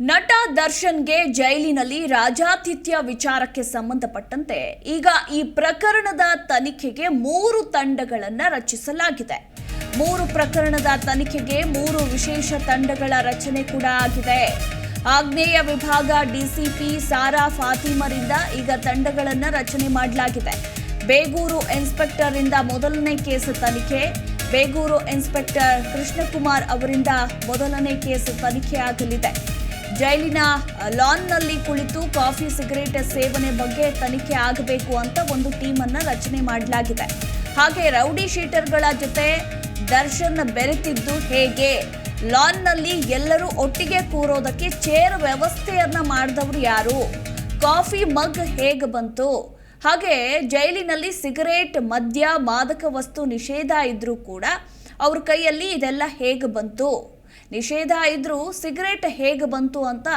ನಟ ದರ್ಶನ್ಗೆ ಜೈಲಿನಲ್ಲಿ ರಾಜಾತಿಥ್ಯ ವಿಚಾರಕ್ಕೆ ಸಂಬಂಧಪಟ್ಟಂತೆ ಈಗ ಈ ಪ್ರಕರಣದ ತನಿಖೆಗೆ ಮೂರು ತಂಡಗಳನ್ನ ರಚಿಸಲಾಗಿದೆ. ಮೂರು ಪ್ರಕರಣದ ತನಿಖೆಗೆ ಮೂರು ವಿಶೇಷ ತಂಡಗಳ ರಚನೆ ಕೂಡ ಆಗಿದೆ. ಆಗ್ನೇಯ ವಿಭಾಗ, ಡಿಸಿಪಿ ಸಾರಾ ಫಾತಿಮರಿಂದ ಈಗ ತಂಡಗಳನ್ನು ರಚನೆ ಮಾಡಲಾಗಿದೆ. ಬೇಗೂರು ಇನ್ಸ್ಪೆಕ್ಟರ್ ಇಂದ ಮೊದಲನೇ ಕೇಸ್ ತನಿಖೆ, ಬೇಗೂರು ಇನ್ಸ್ಪೆಕ್ಟರ್ ಕೃಷ್ಣಕುಮಾರ್ ಅವರಿಂದ ಮೊದಲನೇ ಕೇಸ್ ತನಿಖೆ ಆಗಲಿದೆ. ಜೈಲಿನ ಲಾನ್ನಲ್ಲಿ ಕುಳಿತು ಕಾಫಿ, ಸಿಗರೇಟ್ ಸೇವನೆ ಬಗ್ಗೆ ತನಿಖೆ ಆಗಬೇಕು ಅಂತ ಒಂದು ಟೀಮ್ ಅನ್ನ ರಚನೆ ಮಾಡಲಾಗಿದೆ. ಹಾಗೆ ರೌಡಿ ಶೀಟರ್ಗಳ ಜೊತೆ ದರ್ಶನ್ ಬೆರೆತಿದ್ದು ಹೇಗೆ? ಲಾನ್ನಲ್ಲಿ ಎಲ್ಲರೂ ಒಟ್ಟಿಗೆ ಕೂರೋದಕ್ಕೆ ಚೇರ್ ವ್ಯವಸ್ಥೆಯನ್ನ ಮಾಡಿದವರು ಯಾರು? ಕಾಫಿ ಮಗ್ ಹೇಗೆ ಬಂತು? ಹಾಗೆ ಜೈಲಿನಲ್ಲಿ ಸಿಗರೇಟ್, ಮದ್ಯ, ಮಾದಕ ವಸ್ತು ನಿಷೇಧ ಇದ್ರೂ ಕೂಡ ಅವ್ರ ಕೈಯಲ್ಲಿ ಇದೆಲ್ಲ ಹೇಗೆ ಬಂತು? ನಿಷೇಧ ಇದ್ರೂ ಸಿಗರೇಟ್ ಹೇಗೆ ಬಂತು ಅಂತ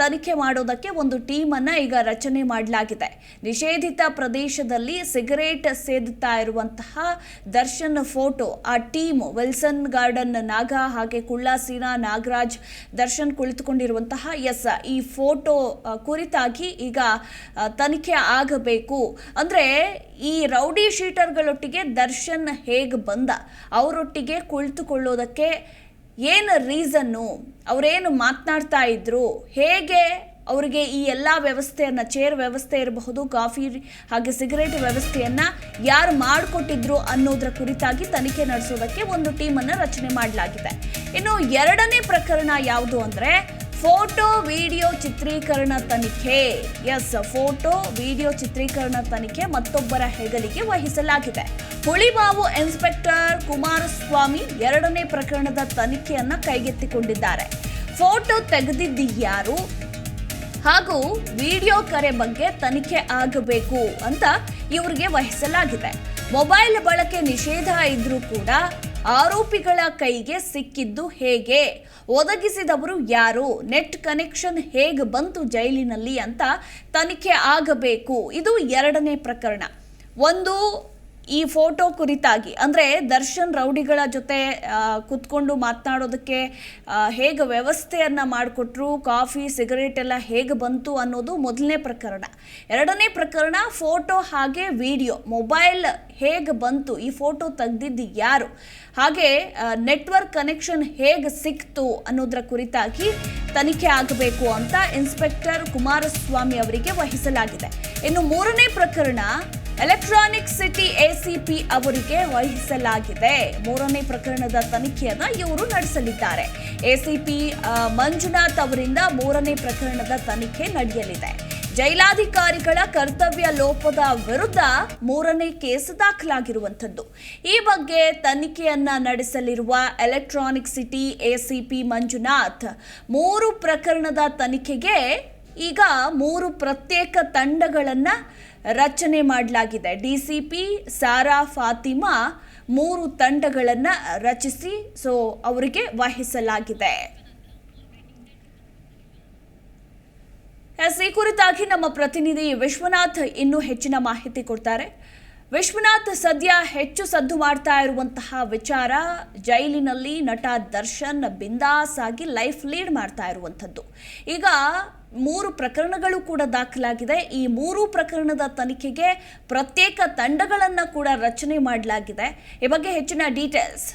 ತನಿಖೆ ಮಾಡೋದಕ್ಕೆ ಒಂದು ಟೀಮನ್ನು ಈಗ ರಚನೆ ಮಾಡಲಾಗಿದೆ. ನಿಷೇಧಿತ ಪ್ರದೇಶದಲ್ಲಿ ಸಿಗರೇಟ್ ಸೇದುತ್ತಾ ಇರುವಂತಹ ದರ್ಶನ್ ಫೋಟೋ, ಆ ಟೀಮ್ ವಿಲ್ಸನ್ ಗಾರ್ಡನ್, ನಾಗ ಹಾಗೆ ಕುಳ್ಳಾಸೀನಾ ನಾಗರಾಜ್, ದರ್ಶನ್ ಕುಳಿತುಕೊಂಡಿರುವಂತಹ, ಎಸ್, ಈ ಫೋಟೋ ಕುರಿತಾಗಿ ಈಗ ತನಿಖೆ ಆಗಬೇಕು. ಅಂದರೆ ಈ ರೌಡಿ ಶೀಟರ್ಗಳೊಟ್ಟಿಗೆ ದರ್ಶನ್ ಹೇಗೆ ಬಂದ, ಅವರೊಟ್ಟಿಗೆ ಕುಳಿತುಕೊಳ್ಳೋದಕ್ಕೆ ಏನು ರೀಸನ್ನು, ಅವರೇನು ಮಾತನಾಡ್ತಾ ಇದ್ರು, ಹೇಗೆ ಅವರಿಗೆ ಈ ಎಲ್ಲ ವ್ಯವಸ್ಥೆಯನ್ನು, ಚೇರ್ ವ್ಯವಸ್ಥೆ ಇರಬಹುದು, ಕಾಫಿ ಹಾಗೆ ಸಿಗರೇಟ್ ವ್ಯವಸ್ಥೆಯನ್ನು ಯಾರು ಮಾಡಿಕೊಟ್ಟಿದ್ರು ಅನ್ನೋದರ ಕುರಿತಾಗಿ ತನಿಖೆ ನಡೆಸೋದಕ್ಕೆ ಒಂದು ಟೀಮನ್ನು ರಚನೆ ಮಾಡಲಾಗಿದೆ. ಇನ್ನು ಎರಡನೇ ಪ್ರಕರಣ ಯಾವುದು ಅಂದರೆ, ಫೋಟೋ ವಿಡಿಯೋ ಚಿತ್ರೀಕರಣ ತನಿಖೆ. ಎಸ್ ಫೋಟೋ ವಿಡಿಯೋ ಚಿತ್ರೀಕರಣ ತನಿಖೆ ಮತ್ತೊಬ್ಬರ ಹೆಗಲಿಗೆ ವಹಿಸಲಾಗಿದೆ. ಹುಳಿಮಾವು ಇನ್ಸ್ಪೆಕ್ಟರ್ ಕುಮಾರಸ್ವಾಮಿ ಎರಡನೇ ಪ್ರಕರಣದ ತನಿಖೆಯನ್ನ ಕೈಗೆತ್ತಿಕೊಂಡಿದ್ದಾರೆ. ಫೋಟೋ ತೆಗೆದಿದ್ದು ಯಾರು? ಹಾಗೂ ವಿಡಿಯೋ ಕರೆ ಬಗ್ಗೆ ತನಿಖೆ ಆಗಬೇಕು ಅಂತ ಇವರಿಗೆ ವಹಿಸಲಾಗಿದೆ. ಮೊಬೈಲ್ ಬಳಕೆ ನಿಷೇಧ ಇದ್ರೂ ಕೂಡ ಆರೋಪಿಗಳ ಕೈಗೆ ಸಿಕ್ಕಿದ್ದು ಹೇಗೆ? ಒದಗಿಸಿದವರು ಯಾರು? ನೆಟ್ ಕನೆಕ್ಷನ್ ಹೇಗೆ ಬಂತು ಜೈಲಿನಲ್ಲಿ ಅಂತ ತನಿಖೆ ಆಗಬೇಕು. ಇದು ಎರಡನೇ ಪ್ರಕರಣ. ಒಂದು ಈ ಫೋಟೋ ಕುರಿತಾಗಿ, ಅಂದರೆ ದರ್ಶನ್ ರೌಡಿಗಳ ಜೊತೆ ಕುತ್ಕೊಂಡು ಮಾತನಾಡೋದಕ್ಕೆ ಹೇಗೆ ವ್ಯವಸ್ಥೆಯನ್ನು ಮಾಡಿಕೊಟ್ರು, ಕಾಫಿ, ಸಿಗರೇಟ್ ಎಲ್ಲ ಹೇಗೆ ಬಂತು ಅನ್ನೋದು ಮೊದಲನೇ ಪ್ರಕರಣ. ಎರಡನೇ ಪ್ರಕರಣ, ಫೋಟೋ ಹಾಗೆ ವಿಡಿಯೋ, ಮೊಬೈಲ್ ಹೇಗೆ ಬಂತು, ಈ ಫೋಟೋ ತೆಗೆದಿದ್ದು ಯಾರು, ಹಾಗೆ ನೆಟ್ವರ್ಕ್ ಕನೆಕ್ಷನ್ ಹೇಗೆ ಸಿಕ್ತು ಅನ್ನೋದರ ಕುರಿತಾಗಿ ತನಿಖೆ ಆಗಬೇಕು ಅಂತ ಇನ್ಸ್ಪೆಕ್ಟರ್ ಕುಮಾರಸ್ವಾಮಿ ಅವರಿಗೆ ವಹಿಸಲಾಗಿದೆ. ಇನ್ನು ಮೂರನೇ ಪ್ರಕರಣ ಎಲೆಕ್ಟ್ರಾನಿಕ್ ಸಿಟಿ ಎಸಿಪಿ ಅವರಿಗೆ ವಹಿಸಲಾಗಿದೆ. ಮೂರನೇ ಪ್ರಕರಣದ ತನಿಖೆಯನ್ನ ಇವರು ನಡೆಸಲಿದ್ದಾರೆ. ಎಸಿಪಿ ಮಂಜುನಾಥ್ ಅವರಿಂದ ಮೂರನೇ ಪ್ರಕರಣದ ತನಿಖೆ ನಡೆಯಲಿದೆ. ಜೈಲಾಧಿಕಾರಿಗಳ ಕರ್ತವ್ಯ ಲೋಪದ ವಿರುದ್ಧ ಮೂರನೇ ಕೇಸ್ ದಾಖಲಾಗಿರುವಂಥದ್ದು. ಈ ಬಗ್ಗೆ ತನಿಖೆಯನ್ನ ನಡೆಸಲಿರುವ ಎಲೆಕ್ಟ್ರಾನಿಕ್ ಸಿಟಿ ಎಸಿಪಿ ಮಂಜುನಾಥ್ ಮೂರು ಪ್ರಕರಣದ ತನಿಖೆಗೆ ಈಗ ಮೂರು ಪ್ರತ್ಯೇಕ ತಂಡಗಳನ್ನ ರಚನೆ ಮಾಡಲಾಗಿದೆ. ಡಿಸಿಪಿ ಸಾರಾ ಫಾತಿಮಾ ಮೂರು ತಂಡಗಳನ್ನು ರಚಿಸಿ, ಸೊ ಅವರಿಗೆ ವಹಿಸಲಾಗಿದೆ. ಈ ಕುರಿತಾಗಿ ನಮ್ಮ ಪ್ರತಿನಿಧಿ ವಿಶ್ವನಾಥ್ ಇನ್ನೂ ಹೆಚ್ಚಿನ ಮಾಹಿತಿ ಕೊಡ್ತಾರೆ. ವಿಶ್ವನಾಥ್, ಸದ್ಯ ಹೆಚ್ಚು ಸದ್ದು ಮಾಡ್ತಾ ಇರುವಂತಹ ವಿಚಾರ, ಜೈಲಿನಲ್ಲಿ ನಟ ದರ್ಶನ್ ಬಿಂದಾಸ್ ಆಗಿ ಲೈಫ್ ಲೀಡ್ ಮಾಡ್ತಾ ಇರುವಂಥದ್ದು. ಈಗ ಮೂರು ಪ್ರಕರಣಗಳು ಕೂಡ ದಾಖಲಾಗಿದೆ. ಈ ಮೂರು ಪ್ರಕರಣದ ತನಿಖೆಗೆ ಪ್ರತ್ಯೇಕ ತಂಡಗಳನ್ನು ಕೂಡ ರಚನೆ ಮಾಡಲಾಗಿದೆ. ಈ ಬಗ್ಗೆ ಹೆಚ್ಚಿನ ಡೀಟೇಲ್ಸ್.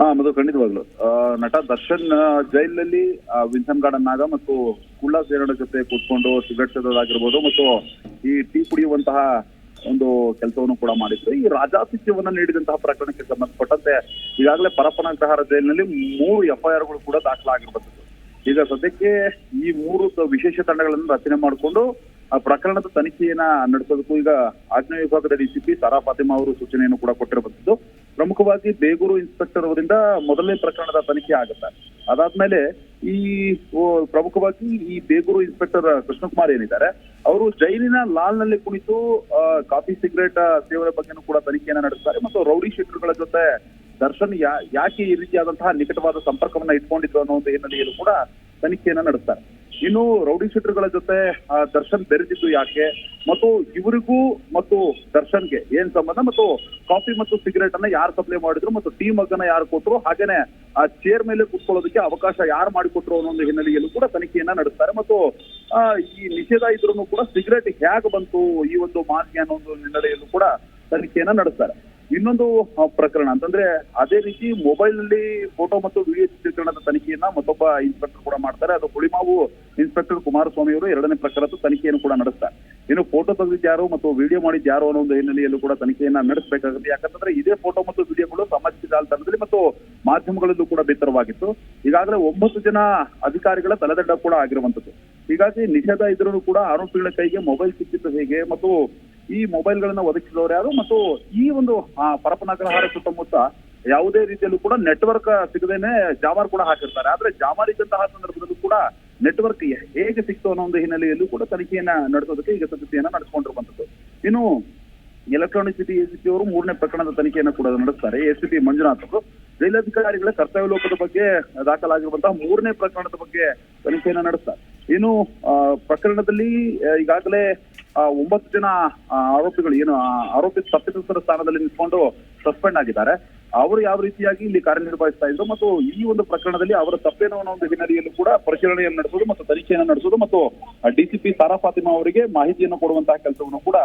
ಹಾ ಮಧು, ಖಂಡಿತವಾಗ್ಲು. ನಟ ದರ್ಶನ್ ಜೈಲಲ್ಲಿ ವಿನ್ಸನ್ ಗಾರ್ಡನ್ ಆಗ ಮತ್ತು ಕುಳ್ಳ ಸೇರಣ ಜೊತೆ ಕೂತ್ಕೊಂಡು ಸಿಗರೆಟ್ ಸೇದೋದಾಗಿರ್ಬೋದು ಮತ್ತು ಈ ಟೀ ಕುಡಿಯುವಂತಹ ಒಂದು ಕೆಲಸವನ್ನು ಕೂಡ ಮಾಡಿದ್ರು. ಈ ರಾಜಾತಿಥ್ಯವನ್ನ ನೀಡಿದಂತಹ ಪ್ರಕರಣಕ್ಕೆ ಸಂಬಂಧಪಟ್ಟಂತೆ ಈಗಾಗಲೇ ಪರಪನಗ್ರಹಾರ ಜೈಲಿನಲ್ಲಿ ಮೂರು ಎಫ್ಐಆರ್ಗಳು ಕೂಡ ದಾಖಲಾಗಿರುವಂತದ್ದು ಈಗ ಸದ್ಯಕ್ಕೆ ಈ ಮೂರು ವಿಶೇಷ ತಂಡಗಳನ್ನು ರಚನೆ ಮಾಡಿಕೊಂಡು ಆ ಪ್ರಕರಣದ ತನಿಖೆಯನ್ನ ನಡೆಸೋದಕ್ಕೂ ಈಗ ಆಗ್ನೇಯ ವಿಭಾಗದ ಡಿಸಿಪಿ ಸಾರಾ ಫಾತಿಮಾ ಅವರು ಸೂಚನೆಯನ್ನು ಕೂಡ ಕೊಟ್ಟಿರಬಹುದು ಪ್ರಮುಖವಾಗಿ ಬೇಗೂರು ಇನ್ಸ್ಪೆಕ್ಟರ್ ಅವರಿಂದ ಮೊದಲನೇ ಪ್ರಕರಣದ ತನಿಖೆ ಆಗುತ್ತೆ. ಅದಾದ್ಮೇಲೆ ಈ ಪ್ರಮುಖವಾಗಿ ಈ ಬೇಗೂರು ಇನ್ಸ್ಪೆಕ್ಟರ್ ಕೃಷ್ಣಕುಮಾರ್ ಏನಿದ್ದಾರೆ, ಅವರು ಜೈಲಿನ ಲಾಲ್ನಲ್ಲಿ ಕುಳಿತು ಕಾಫಿ ಸಿಗರೇಟ್ ಸೇವನೆ ಬಗ್ಗೆನೂ ಕೂಡ ತನಿಖೆಯನ್ನ ನಡೆಸ್ತಾರೆ ಮತ್ತು ರೌಡಿ ಶೀಟರ್ಗಳ ಜೊತೆ ದರ್ಶನ್ ಯಾ- ಯಾಕೆ ಈ ರೀತಿಯಾದಂತಹ ನಿಕಟವಾದ ಸಂಪರ್ಕವನ್ನ ಇಟ್ಕೊಂಡಿದ್ರು ಅನ್ನೋ ಒಂದು ಹಿನ್ನೆಲೆಯಲ್ಲೂ ಕೂಡ ತನಿಖೆಯನ್ನ ನಡೆಸ್ತಾರೆ. ಇನ್ನು ರೌಡಿ ಶೀಟರ್ಗಳ ಜೊತೆ ದರ್ಶನ್ ಬೆರೆದಿದ್ದು ಯಾಕೆ? ಮತ್ತು ಇವರಿಗೂ ಮತ್ತು ದರ್ಶನ್ಗೆ ಏನ್ ಸಂಬಂಧ? ಮತ್ತು ಕಾಫಿ ಮತ್ತು ಸಿಗರೇಟ್ ಅನ್ನ ಯಾರು ಸಪ್ಲೈ ಮಾಡಿದ್ರು ಮತ್ತು ಟೀ ಅಗ್ಗನ ಯಾರು ಕೊಟ್ಟರು ಹಾಗೇನೆ, ಆ ಚೇರ್ ಮೇಲೆ ಕೂತ್ಕೊಳ್ಳೋದಕ್ಕೆ ಅವಕಾಶ ಯಾರು ಮಾಡಿಕೊಟ್ರು ಅನ್ನೋ ಒಂದು ಹಿನ್ನೆಲೆಯಲ್ಲೂ ಕೂಡ ತನಿಖೆಯನ್ನ ನಡೆಸ್ತಾರೆ. ಮತ್ತು ಈ ನಿಷೇಧ ಇದ್ರೂ ಕೂಡ ಸಿಗರೇಟ್ ಹೇಗೆ ಬಂತು ಈ ಒಂದು ಮಾನ್ಯ ಅನ್ನೋ ಒಂದು ಹಿನ್ನೆಲೆಯಲ್ಲೂ ಕೂಡ ತನಿಖೆಯನ್ನ ನಡೆಸ್ತಾರೆ. ಇನ್ನೊಂದು ಪ್ರಕರಣ ಅಂತಂದ್ರೆ ಅದೇ ರೀತಿ ಮೊಬೈಲ್ನಲ್ಲಿ ಫೋಟೋ ಮತ್ತು ವಿಡಿಯೋ ಚಿತ್ರೀಕರಣದ ತನಿಖೆಯನ್ನ ಮತ್ತೊಬ್ಬ ಇನ್ಸ್ಪೆಕ್ಟರ್ ಕೂಡ ಮಾಡ್ತಾರೆ. ಅದು ಹುಳಿಮಾವು ಇನ್ಸ್ಪೆಕ್ಟರ್ ಕುಮಾರಸ್ವಾಮಿ ಅವರು ಎರಡನೇ ಪ್ರಕರಣದ ತನಿಖೆಯನ್ನು ಕೂಡ ನಡೆಸ್ತಾರೆ ಇನ್ನು ಫೋಟೋ ತೆಗೆದಿದ್ದಾರೋ ಮತ್ತು ವಿಡಿಯೋ ಮಾಡಿದ್ದು ಯಾರು ಅನ್ನೋ ಒಂದು ಹಿನ್ನೆಲೆಯಲ್ಲೂ ಕೂಡ ತನಿಖೆಯನ್ನ ನಡೆಸಬೇಕಾಗುತ್ತೆ. ಯಾಕಂತಂದ್ರೆ ಇದೇ ಫೋಟೋ ಮತ್ತು ವಿಡಿಯೋಗಳು ಸಾಮಾಜಿಕ ಜಾಲತಾಣದಲ್ಲಿ ಮತ್ತು ಮಾಧ್ಯಮಗಳಲ್ಲೂ ಕೂಡ ಬಿತ್ತರವಾಗಿತ್ತು. ಈಗಾಗಲೇ ಒಂಬತ್ತು ಜನ ಅಧಿಕಾರಿಗಳ ತಲೆದಂಡ ಕೂಡ ಆಗಿರುವಂತದ್ದು ಹೀಗಾಗಿ ನಿಷೇಧ ಇದ್ರೂ ಕೂಡ ಆರೋಪಿಗಳ ಕೈಗೆ ಮೊಬೈಲ್ ಸಿಕ್ಕಿದ್ದು ಹೇಗೆ ಮತ್ತು ಈ ಮೊಬೈಲ್ಗಳನ್ನ ಒದಗಿಸಿದವರು ಯಾರು? ಮತ್ತು ಈ ಒಂದು ಪರಪನಗರಹಾರ ಸುತ್ತಮುತ್ತ ಯಾವುದೇ ರೀತಿಯಲ್ಲೂ ಕೂಡ ನೆಟ್ವರ್ಕ್ ಸಿಗದೇನೆ ಜಾಮಾರ್ ಕೂಡ ಹಾಕಿರ್ತಾರೆ. ಆದ್ರೆ ಜಾಮಾರ್ ಇದ್ದಂತಹ ಸಂದರ್ಭದಲ್ಲೂ ಕೂಡ ನೆಟ್ವರ್ಕ್ ಹೇಗೆ ಸಿಕ್ತು ಅನ್ನೋ ಒಂದು ಹಿನ್ನೆಲೆಯಲ್ಲೂ ಕೂಡ ತನಿಖೆಯನ್ನ ನಡೆಸೋದಕ್ಕೆ ಈಗ ಸಿದ್ಧತೆಯನ್ನ ನಡೆಸಿಕೊಂಡಿರುವಂತದ್ದು ಇನ್ನು ಎಲೆಕ್ಟ್ರಾನಿಕ್ ಸಿಟಿ ಎಸಿಪಿ ಅವರು ಮೂರನೇ ಪ್ರಕರಣದ ತನಿಖೆಯನ್ನು ಕೂಡ ನಡೆಸ್ತಾರೆ. ಎಸಿಪಿ ಮಂಜುನಾಥ್ ಅವರು. ಜೈಲಾಧಿಕಾರಿಗಳ ಕರ್ತವ್ಯ ಲೋಪದ ಬಗ್ಗೆ ದಾಖಲಾಗಿರುವಂತಹ ಮೂರನೇ ಪ್ರಕರಣದ ಬಗ್ಗೆ ತನಿಖೆಯನ್ನ ನಡೆಸ್ತಾರೆ. ಇನ್ನು ಪ್ರಕರಣದಲ್ಲಿ ಈಗಾಗಲೇ ಒಂಬತ್ತು ಜನ ಆರೋಪಿಗಳು ಏನು ಆರೋಪಿ ತಪ್ಪಿತಸ್ಥರ ಸ್ಥಾನದಲ್ಲಿ ನಿಂತ್ಕೊಂಡು ಸಸ್ಪೆಂಡ್ ಆಗಿದ್ದಾರೆ. ಅವರು ಯಾವ ರೀತಿಯಾಗಿ ಇಲ್ಲಿ ಕಾರ್ಯನಿರ್ವಹಿಸ್ತಾ ಇದ್ರು ಮತ್ತು ಈ ಒಂದು ಪ್ರಕರಣದಲ್ಲಿ ಅವರ ತಪ್ಪೇನೋ ಒಂದು ಹಿನ್ನೆಲೆಯಲ್ಲೂ ಕೂಡ ಪರಿಶೀಲನೆಯನ್ನು ನಡೆಸೋದು ಮತ್ತು ತನಿಖೆಯನ್ನು ನಡೆಸೋದು ಮತ್ತು ಡಿಸಿಪಿ ಸಾರಾ ಫಾತಿಮಾ ಅವರಿಗೆ ಮಾಹಿತಿಯನ್ನು ಕೊಡುವಂತಹ ಕೆಲಸವನ್ನು ಕೂಡ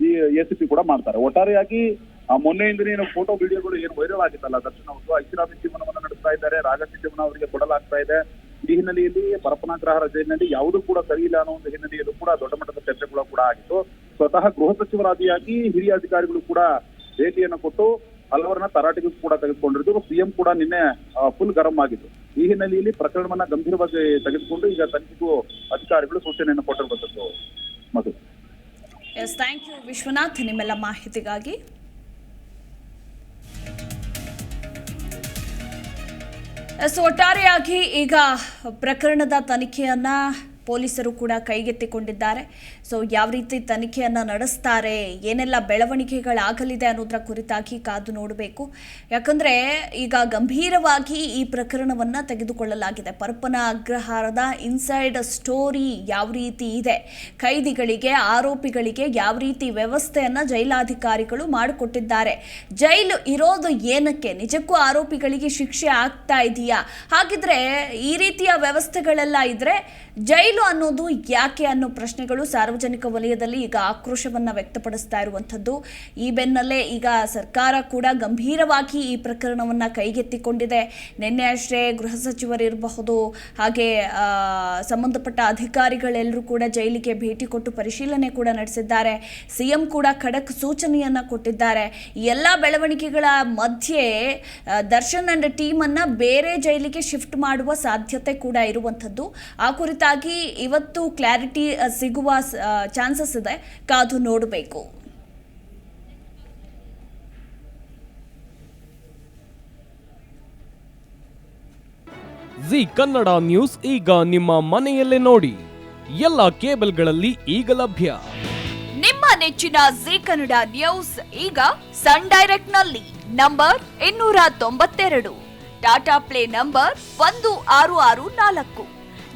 ಈ ಎಸಿಪಿ ಕೂಡ ಮಾಡ್ತಾರೆ. ಒಟ್ಟಾರೆಯಾಗಿ, ಆ, ಮೊನ್ನೆಯಿಂದನೇ ಏನು ಫೋಟೋ ವಿಡಿಯೋಗಳು ಏನು ವೈರಲ್ ಆಗಿತ್ತಲ್ಲ ದರ್ಶನ ಅವರು ಐಷಾರಾಮಿ ಜೀವನವನ್ನು ನಡೆಸ್ತಾ ಇದ್ದಾರೆ, ರಾಗಸಿ ಜೀವನ ಅವರಿಗೆ ಕೊಡಲಾಗ್ತಾ ಇದೆ. ಈ ಹಿನ್ನೆಲೆಯಲ್ಲಿ ಪರಪನಾಗ್ರಹ ರಜೆಯಲ್ಲಿ ಯಾವುದೂ ಕೂಡ ಸರಿ ಇಲ್ಲ ಅನ್ನೋ ಒಂದು ಹಿನ್ನೆಲೆಯಲ್ಲೂ ಕೂಡ ದೊಡ್ಡ ಮಟ್ಟದ ಚರ್ಚೆಗಳು ಕೂಡ ಆಗಿತ್ತು. ಸ್ವತಃ ಗೃಹ ಸಚಿವರಾದಿಯಾಗಿ ಹಿರಿಯ ಅಧಿಕಾರಿಗಳು ಕೂಡ ಭೇಟಿಯನ್ನು ಕೊಟ್ಟು ಹಲವರನ್ನ ತರಾಟೆಗೂ ಕೂಡ ತೆಗೆದುಕೊಂಡಿದ್ರು. ಸಿಎಂ ಕೂಡ ನಿನ್ನೆ ಫುಲ್ ಗರಂ ಆಗಿತ್ತು ಈ ಹಿನ್ನೆಲೆಯಲ್ಲಿ ಪ್ರಕರಣವನ್ನ ಗಂಭೀರವಾಗಿ ತೆಗೆದುಕೊಂಡು ಈಗ ತನಿಖೆಗೂ ಅಧಿಕಾರಿಗಳು ಸೂಚನೆಯನ್ನು ಕೊಟ್ಟಿರುವಂತದ್ದು Madhu. Yes thank you Vishwanath. ನಿಮ್ಮೆಲ್ಲ ಮಾಹಿತಿಗಾಗಿ ಎಸ್ ಒಟ್ಟಾರೆಯಾಗಿ ಈಗ ಪ್ರಕರಣದ ತನಿಖೆಯನ್ನ ಪೊಲೀಸರು ಕೂಡ ಕೈಗೆತ್ತಿಕೊಂಡಿದ್ದಾರೆ. ಸೊ ಯಾವ ರೀತಿ ತನಿಖೆಯನ್ನು ನಡೆಸ್ತಾರೆ, ಏನೆಲ್ಲ ಬೆಳವಣಿಗೆಗಳಾಗಲಿದೆ ಅನ್ನೋದರ ಕುರಿತಾಗಿ ಕಾದು ನೋಡಬೇಕು. ಯಾಕಂದರೆ, ಈಗ ಗಂಭೀರವಾಗಿ ಈ ಪ್ರಕರಣವನ್ನು ತೆಗೆದುಕೊಳ್ಳಲಾಗಿದೆ. ಪರಪ್ಪನ ಅಗ್ರಹಾರದ ಇನ್ಸೈಡ್ ಸ್ಟೋರಿ ಯಾವ ರೀತಿ ಇದೆ, ಕೈದಿಗಳಿಗೆ, ಆರೋಪಿಗಳಿಗೆ ಯಾವ ರೀತಿ ವ್ಯವಸ್ಥೆಯನ್ನು ಜೈಲಾಧಿಕಾರಿಗಳು ಮಾಡಿಕೊಟ್ಟಿದ್ದಾರೆ, ಜೈಲು ಇರೋದು ಏನಕ್ಕೆ, ನಿಜಕ್ಕೂ ಆರೋಪಿಗಳಿಗೆ ಶಿಕ್ಷೆ ಆಗ್ತಾ ಇದೆಯಾ? ಹಾಗಿದ್ರೆ, ಈ ರೀತಿಯ ವ್ಯವಸ್ಥೆಗಳೆಲ್ಲ ಇದ್ರೆ ಜೈಲು ಅನ್ನೋದು, ಯಾಕೆ ಅನ್ನೋ ಪ್ರಶ್ನೆಗಳು ಸಾರ್ವಜನಿಕ ವಲಯದಲ್ಲಿ ಈಗ ಆಕ್ರೋಶವನ್ನು ವ್ಯಕ್ತಪಡಿಸ್ತಾ ಇರುವಂಥದ್ದು. ಈ ಬೆನ್ನಲ್ಲೇ ಈಗ ಸರ್ಕಾರ ಕೂಡ ಗಂಭೀರವಾಗಿ ಈ ಪ್ರಕರಣವನ್ನು ಕೈಗೆತ್ತಿಕೊಂಡಿದೆ. ನಿನ್ನೆ ಅಷ್ಟೇ ಗೃಹ ಸಚಿವರಿರಬಹುದು, ಹಾಗೆ ಸಂಬಂಧಪಟ್ಟ ಅಧಿಕಾರಿಗಳೆಲ್ಲರೂ ಕೂಡ ಜೈಲಿಗೆ ಭೇಟಿ ಕೊಟ್ಟು ಪರಿಶೀಲನೆ ಕೂಡ ನಡೆಸಿದ್ದಾರೆ. ಸಿಎಂ ಕೂಡ ಖಡಕ್ ಸೂಚನೆಯನ್ನು ಕೊಟ್ಟಿದ್ದಾರೆ. ಎಲ್ಲ ಬೆಳವಣಿಗೆಗಳ ಮಧ್ಯೆ ದರ್ಶನ್ ಅಂಡ್ ಟೀಮನ್ನು ಬೇರೆ ಜೈಲಿಗೆ ಶಿಫ್ಟ್ ಮಾಡುವ ಸಾಧ್ಯತೆ ಕೂಡ ಇರುವಂಥದ್ದು. ಆ ಕುರಿತಾಗಿ ಇವತ್ತು ಕ್ಲಾರಿಟಿ ಸಿಗುವ ಚಾನ್ಸಸ್ ಇದೆ. ಕಾದು ನೋಡಬೇಕು. ಜಿ ಕನ್ನಡ ನ್ಯೂಸ್ ಈಗ ನಿಮ್ಮ ಮನೆಯಲ್ಲೇ ನೋಡಿ. ಎಲ್ಲ ಕೇಬಲ್ಗಳಲ್ಲಿ ಈಗ ಲಭ್ಯ. ನಿಮ್ಮ ನೆಚ್ಚಿನ ಜಿ ಕನ್ನಡ ನ್ಯೂಸ್ ಈಗ ಸನ್ ಡೈರೆಕ್ಟ್ನಲ್ಲಿ ನಂಬರ್ ಇನ್ನೂರ ತೊಂಬತ್ತೆರಡು. ಟಾಟಾ ಪ್ಲೇ ನಂಬರ್ ಒಂದು ಆರು ಆರು ನಾಲ್ಕು.